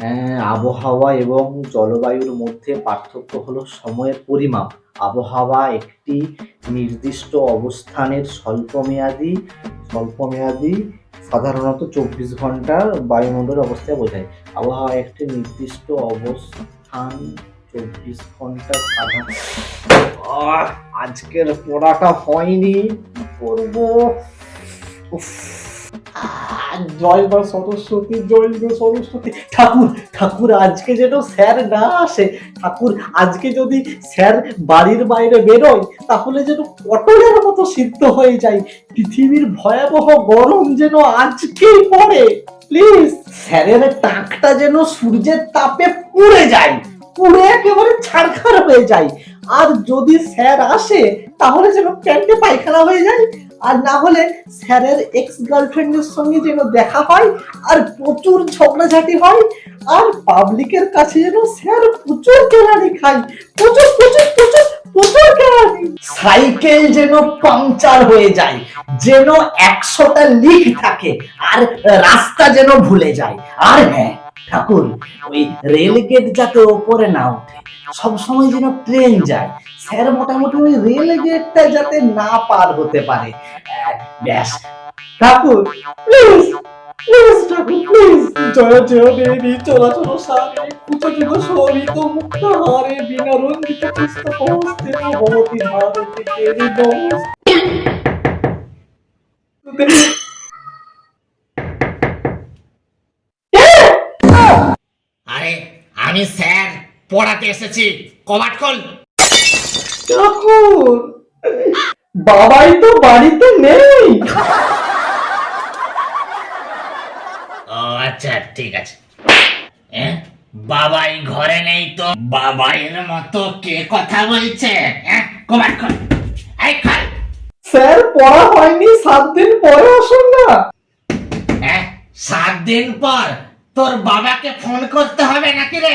হ্যাঁ, আবহাওয়া এবং জলবায়ুর মধ্যে পার্থক্য হলো সময়ের পরিমাপ। আবহাওয়া একটি নির্দিষ্ট অবস্থানের স্বল্পমেয়াদী স্বল্পমেয়াদী সাধারণত চব্বিশ ঘণ্টার বায়ুমণ্ডলের অবস্থায় বোঝায়। আবহাওয়া একটি নির্দিষ্ট অবস্থান চব্বিশ ঘণ্টা আজকের পড়াটা হয়নি করব? উফ। জয় মা সরস্বতী, জয় মা সরস্বতী। ঠাকুর ঠাকুর আজকে যেন স্যার না আসে। ঠাকুর আজকে যদি স্যার বাড়ির বাইরে বেরোয়, তাহলে যেন পটলের মতো সিদ্ধ হয়ে যায়। পৃথিবীর ভয়াবহ গরম যেন আজকেই পড়ে। প্লিজ, স্যারের টাকটা যেন সূর্যের তাপে পুড়ে যায়, পুড়ে একেবারে ছাড়খাড় হয়ে যায়। আর যদি স্যার আসে, তাহলে যেন প্যান্টে পায়খানা হয়ে যায় আর না হলে স্যারের এক্স গার্লফ্রেন্ডের সঙ্গে যেন দেখা হয় আর প্রচুর ঝগড়াঝাটি হয় আর পাবলিকের কাছে যেন স্যার প্রচুর কেলানি খায়। প্রচুর প্রচুর প্রচুর প্রচুর কেলানি। সাইকেল যেন পাংচার হয়ে যায়, যেন একশোটা লিক থাকে আর রাস্তা যেন ভুলে যায়। আর হ্যাঁ ঠাকুর, ওই রেল গেট যাতে ওপরে না ওঠে, সব সময় যেন ট্রেন যায়। স্যার মোটামুটি ওই রেল গেটটা যাতে না পার হতে পারে। ব্যাস। ঠাকুর প্লিজ প্লিজ আমি স্যার পড়াতে এসেছি। কবাট খোল। ঠাকুর বাবাই তো বাড়িতে নেই। ও আচ্ছা ঠিক আছে। বাবাই ঘরে নেই তো? বাবাইয়ের মতো কে কথা বলছে? এ, কবাট খোল। এই খোল। স্যার পড়া হয়নি সাত দিন পরে আসুন না। এ, সাত দিন পর? তোর বাবাকে ফোন করতে হবে নাকি রে?